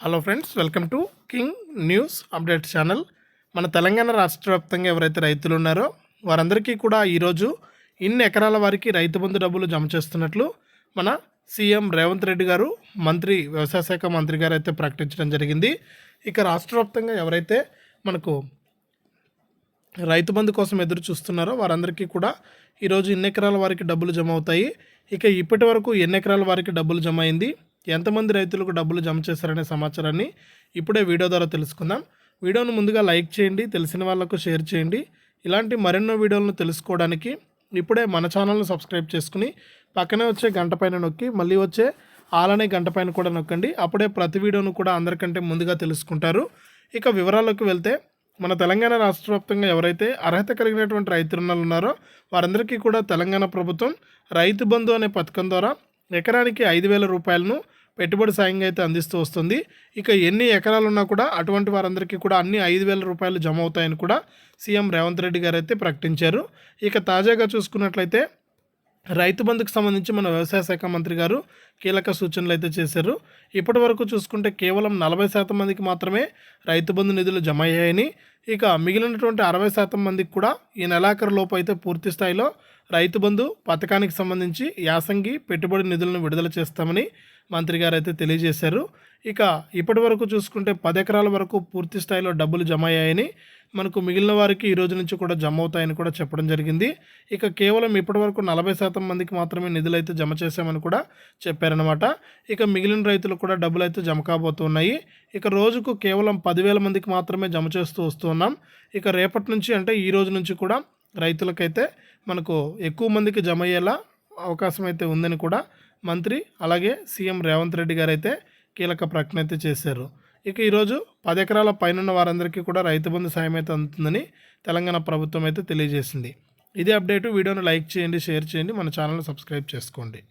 Hello friends welcome to king news update channel మన తెలంగాణ రాష్ట్ర వ్యాప్తంగా ఎవరైతే రైతులు ఉన్నారో వారందరికీ కూడా ఈరోజు ఇన్ని ఎకరాల వారికి రైతు బంధు డబ్బులు జమ చేస్తున్నట్లు మన సీఎం రేవంత్ రెడ్డి గారు మంత్రి వ్యవసాయ శాఖ మంత్రి గారు అయితే ప్రకటించడం జరిగింది. ఇక రాష్ట్ర వ్యాప్తంగా ఎవరైతే మనకు రైతు బంధు కోసం ఎదురు చూస్తున్నారో వారందరికీ కూడా ఈరోజు ఎన్ని ఎకరాల వారికి డబ్బులు జమ అవుతాయి. ఇక ఇప్పటి వరకు ఎన్ని ఎకరాల వారికి డబ్బులు జమ అయింది? ఎంతమంది రైతులకు డబ్బులు జమ చేశారనే సమాచారాన్ని ఇప్పుడే వీడియో ద్వారా తెలుసుకుందాం. వీడియోను ముందుగా లైక్ చేయండి తెలిసిన వాళ్ళకు షేర్ చేయండి. ఇలాంటి మరెన్నో వీడియోలను తెలుసుకోవడానికి ఇప్పుడే మన ఛానల్ను సబ్స్క్రైబ్ చేసుకుని పక్కనే వచ్చే గంట పైన నొక్కి మళ్ళీ వచ్చే ఆలనే గంట పైన కూడా నొక్కండి. అప్పుడే ప్రతి వీడియోను కూడా అందరికంటే ముందుగా తెలుసుకుంటారు. ఇక వివరాల్లోకి వెళ్తే మన తెలంగాణ రాష్ట్ర వ్యాప్తంగా ఎవరైతే అర్హత కలిగినటువంటి రైతులు ఉన్నారో వారందరికీ కూడా తెలంగాణ ప్రభుత్వం రైతు బంధు అనే పథకం ద్వారా ఎకరానికి ఐదు వేల రూపాయలను పెట్టుబడి సాయంగా అయితే అందిస్తూ వస్తుంది. ఇక ఎన్ని ఎకరాలు ఉన్నా కూడా అటువంటి వారందరికీ కూడా అన్ని ఐదు వేల రూపాయలు జమ అవుతాయని కూడా సీఎం రేవంత్ రెడ్డి గారు అయితే ప్రకటించారు. ఇక తాజాగా చూసుకున్నట్లయితే రైతు బంధుకు సంబంధించి మన వ్యవసాయ శాఖ మంత్రి గారు కీలక సూచనలు అయితే చేశారు. ఇప్పటి వరకు చూసుకుంటే కేవలం నలభై శాతం మందికి మాత్రమే రైతు బంధు నిధులు జమ అయ్యాయని ఇక మిగిలినటువంటి అరవై శాతం మందికి కూడా ఈ నెలాఖరు లోపు అయితే పూర్తి స్థాయిలో రైతు బంధు పథకానికి సంబంధించి యాసంగి పెట్టుబడి నిధులను విడుదల చేస్తామని మంత్రి గారు అయితే తెలియజేశారు. ఇక ఇప్పటి వరకు చూసుకుంటే పది ఎకరాల వరకు పూర్తి స్థాయిలో డబ్బులు జమ అయ్యాయని మనకు మిగిలిన వారికి ఈ రోజు నుంచి కూడా జమ అవుతాయని కూడా చెప్పడం జరిగింది. ఇక కేవలం ఇప్పటి వరకు నలభై శాతం మందికి మాత్రమే నిధులు అయితే జమ చేశామని కూడా చెప్పారనమాట ఇక మిగిలిన రైతులు కూడా డబ్బులు అయితే జమ కాబోతున్నాయి. ఇక రోజుకు కేవలం పదివేల మందికి మాత్రమే జమ చేస్తూ ఉన్నాం ఇక రేపటి నుంచి అంటే ఈ రోజు నుంచి కూడా రైతులకైతే మనకు ఎక్కువ మందికి జమ అయ్యేలా అవకాశం అయితే ఉందని కూడా మంత్రి అలాగే సీఎం రేవంత్ రెడ్డి గారు అయితే కీలక ప్రకటన అయితే చేశారు. ఇక ఈరోజు పది ఎకరాల పైన వారందరికీ కూడా రైతు బంధు సాయం అయితే అందుతుందని తెలంగాణ ప్రభుత్వం అయితే తెలియజేసింది. ఇదే అప్డేటు. వీడియోను లైక్ చేయండి షేర్ చేయండి. మన ఛానల్ సబ్స్క్రైబ్ చేసుకోండి.